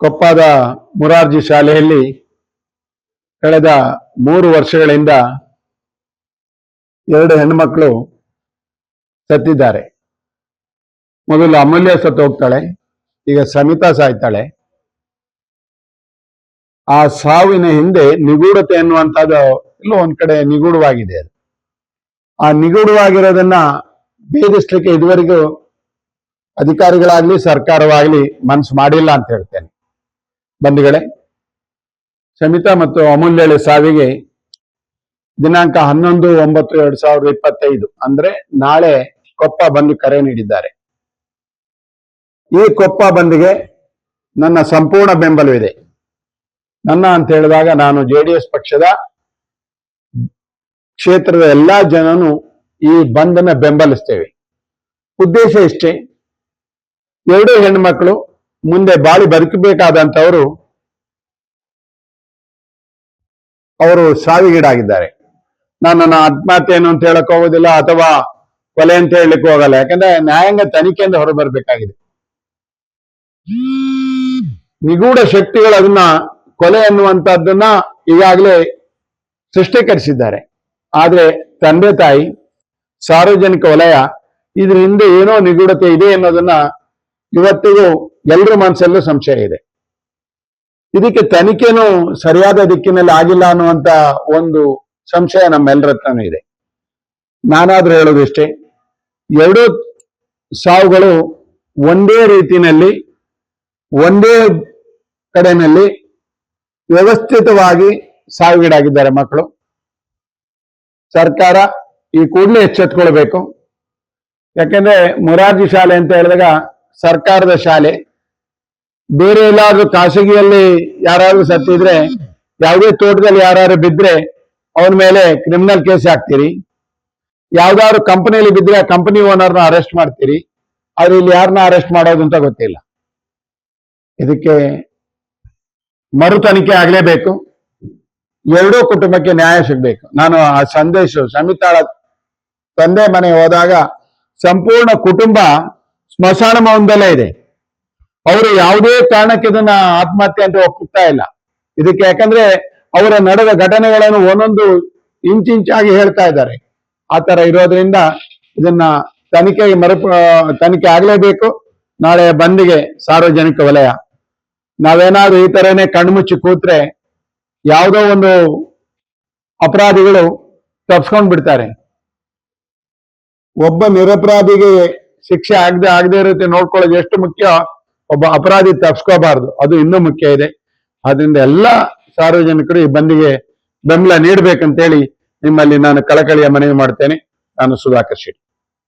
ಕೊಪ್ಪದ ಮುರಾರ್ಜಿ ಶಾಲೆಯಲ್ಲಿ ಕಳೆದ ಮೂರು ವರ್ಷಗಳಿಂದ ಎರಡು ಹೆಣ್ಮಕ್ಳು ಸತ್ತಿದ್ದಾರೆ. ಮೊದಲು ಅಮೂಲ್ಯ ಸತ್ತು ಹೋಗ್ತಾಳೆ, ಈಗ ಸಮಿತಾ ಸಾಯ್ತಾಳೆ. ಆ ಸಾವಿನ ಹಿಂದೆ ನಿಗೂಢತೆ ಅನ್ನುವಂಥದ್ದು ಎಲ್ಲೋ ಒಂದ್ ಕಡೆ ನಿಗೂಢವಾಗಿದೆ ಅದು. ಆ ನಿಗೂಢವಾಗಿರೋದನ್ನ ಭೇದಿಸ್ಲಿಕ್ಕೆ ಇದುವರೆಗೂ ಅಧಿಕಾರಿಗಳಾಗ್ಲಿ ಸರ್ಕಾರವಾಗ್ಲಿ ಮನ್ಸು ಮಾಡಿಲ್ಲ ಅಂತ ಹೇಳ್ತೇನೆ. ಬಂಧುಗಳೇ. ಸಮಿತಾ ಮತ್ತು ಅಮೂಲ್ಯಳ ಸಾವಿಗೆ ದಿನಾಂಕ ಹನ್ನೊಂದು ಒಂಬತ್ತು ಎರಡ್ ಸಾವಿರದ ಇಪ್ಪತ್ತೈದು, ಅಂದ್ರೆ ನಾಳೆ ಕೊಪ್ಪ ಬಂದು ಕರೆ ನೀಡಿದ್ದಾರೆ. ಈ ಕೊಪ್ಪ ಬಂದ್ಗೆ ನನ್ನ ಸಂಪೂರ್ಣ ಬೆಂಬಲವಿದೆ. ನನ್ನ ಅಂತ ಹೇಳಿದಾಗ ನಾನು ಜೆ ಪಕ್ಷದ ಕ್ಷೇತ್ರದ ಎಲ್ಲಾ ಜನನು ಈ ಬಂದನ್ನ ಬೆಂಬಲಿಸ್ತೇವೆ. ಉದ್ದೇಶ ಇಷ್ಟೇ. ಎರಡೂ ಹೆಣ್ಮಕ್ಳು ಮುಂದೆ ಬಾಳಿ ಬದುಕಬೇಕಾದಂಥವರು ಅವರು ಸಾವಿಗೀಡಾಗಿದ್ದಾರೆ. ನಾನು ನನ್ನ ಆತ್ಮಹತ್ಯೆಯನ್ನು ಅಂತ ಹೇಳಕ್ ಹೋಗೋದಿಲ್ಲ ಅಥವಾ ಕೊಲೆ ಅಂತ ಹೇಳಲಿಕ್ಕೆ ಹೋಗಲ್ಲ. ಯಾಕಂದ್ರೆ ನ್ಯಾಯಾಂಗ ತನಿಖೆಯಿಂದ ಹೊರಬರಬೇಕಾಗಿದೆ. ನಿಗೂಢ ಶಕ್ತಿಗಳು ಅದನ್ನ ಕೊಲೆ ಅನ್ನುವಂಥದ್ದನ್ನ ಈಗಾಗಲೇ ಸೃಷ್ಟೀಕರಿಸಿದ್ದಾರೆ. ಆದ್ರೆ ತಂದೆ ತಾಯಿ, ಸಾರ್ವಜನಿಕ ವಲಯ, ಇದ್ರ ಏನೋ ನಿಗೂಢತೆ ಇದೆ ಅನ್ನೋದನ್ನ ಇವತ್ತಿಗೂ ಎಲ್ಲರ ಮನಸ್ಸಲ್ಲೂ ಸಂಶಯ ಇದೆ. ಇದಕ್ಕೆ ತನಿಖೆನೂ ಸರಿಯಾದ ದಿಕ್ಕಿನಲ್ಲಿ ಆಗಿಲ್ಲ ಅನ್ನುವಂತ ಒಂದು ಸಂಶಯ ನಮ್ಮೆಲ್ಲರ ಹತ್ರನೂ ಇದೆ. ನಾನಾದ್ರೂ ಹೇಳೋದಿಷ್ಟೇ, ಎರಡೂ ಸಾವುಗಳು ಒಂದೇ ರೀತಿಯಲ್ಲಿ ಒಂದೇ ಕಡೆನಲ್ಲಿ ವ್ಯವಸ್ಥಿತವಾಗಿ ಸಾವಿಗೀಡಾಗಿದ್ದಾರೆ ಮಕ್ಕಳು. ಸರ್ಕಾರ ಈ ಕೂಡಲೇ ಎಚ್ಚೆತ್ಕೊಳ್ಬೇಕು. ಯಾಕೆಂದ್ರೆ ಮುರಾರ್ಜಿ ಶಾಲೆ ಅಂತ ಹೇಳಿದಾಗ ಸರ್ಕಾರದ ಶಾಲೆ ಬೇರೆ ಎಲ್ಲಾದ್ರೂ ಖಾಸಗಿಯಲ್ಲಿ ಯಾರಾದ್ರೂ ಸತ್ತಿದ್ರೆ, ಯಾವುದೇ ತೋಟದಲ್ಲಿ ಯಾರು ಬಿದ್ರೆ ಅವನ ಮೇಲೆ ಕ್ರಿಮಿನಲ್ ಕೇಸ್ ಹಾಕ್ತೀರಿ. ಯಾವ್ದಾದ್ರು ಕಂಪನಿಯಲ್ಲಿ ಬಿದ್ರೆ ಆ ಕಂಪನಿ ಓನರ್ನ ಅರೆಸ್ಟ್ ಮಾಡ್ತೀರಿ. ಆದ್ರೆ ಇಲ್ಲಿ ಯಾರನ್ನ ಅರೆಸ್ಟ್ ಮಾಡೋದು ಅಂತ ಗೊತ್ತಿಲ್ಲ. ಇದಕ್ಕೆ ಮರು ತನಿಖೆ ಆಗ್ಲೇಬೇಕು. ಎರಡೂ ಕುಟುಂಬಕ್ಕೆ ನ್ಯಾಯ ಸಿಗ್ಬೇಕು. ನಾನು ಆ ಸಂದೇಶ ಸಮಿತಾಳ ತಂದೆ ಮನೆ ಹೋದಾಗ ಸಂಪೂರ್ಣ ಕುಟುಂಬ ಸ್ಮಶಾನ ಮೌನದಲ್ಲೇ ಇದೆ. ಅವರು ಯಾವುದೇ ಕಾರಣಕ್ಕೆ ಇದನ್ನ ಆತ್ಮಹತ್ಯೆ ಅಂತ ಒಪ್ಪುತ್ತಾ ಇಲ್ಲ. ಇದಕ್ಕೆ ಯಾಕಂದ್ರೆ ಅವರ ನಡೆದ ಘಟನೆಗಳನ್ನು ಒಂದೊಂದು ಇಂಚಿಂಚಾಗಿ ಹೇಳ್ತಾ ಇದ್ದಾರೆ. ಆ ತರ ಇರೋದ್ರಿಂದ ಇದನ್ನ ತನಿಖೆ ಮರು ತನಿಖೆ ಆಗ್ಲೇಬೇಕು. ನಾಳೆ ಬಂದಿಗೆ ಸಾರ್ವಜನಿಕ ವಲಯ. ನಾವೇನಾದ್ರೂ ಈ ತರನೇ ಕಣ್ಮುಚ್ಚಿ ಕೂತ್ರೆ ಯಾವುದೋ ಒಂದು ಅಪರಾಧಿಗಳು ತಪ್ಸ್ಕೊಂಡ್ ಬಿಡ್ತಾರೆ. ಒಬ್ಬ ನಿರಪರಾಧಿಗೆ ಶಿಕ್ಷೆ ಆಗದೆ ಆಗದೆ ಇರುತ್ತೆ ನೋಡ್ಕೊಳ್ಳೋದು ಎಷ್ಟು ಮುಖ್ಯ. ಒಬ್ಬ ಅಪರಾಧಿ ತಪ್ಸ್ಕೋಬಾರ್ದು. ಅದು ಇನ್ನೂ ಮುಖ್ಯ ಇದೆ. ಆದ್ರಿಂದ ಎಲ್ಲ ಸಾರ್ವಜನಿಕರು ಈ ಬಂದಿಗೆ ಬೆಂಬಲ ನೀಡಬೇಕಂತೇಳಿ ನಿಮ್ಮಲ್ಲಿ ನಾನು ಕಳಕಳಿಯ ಮನವಿ ಮಾಡ್ತೇನೆ. ನಾನು ಸುಧಾಕರ್ ಶೆಟ್ಟಿ.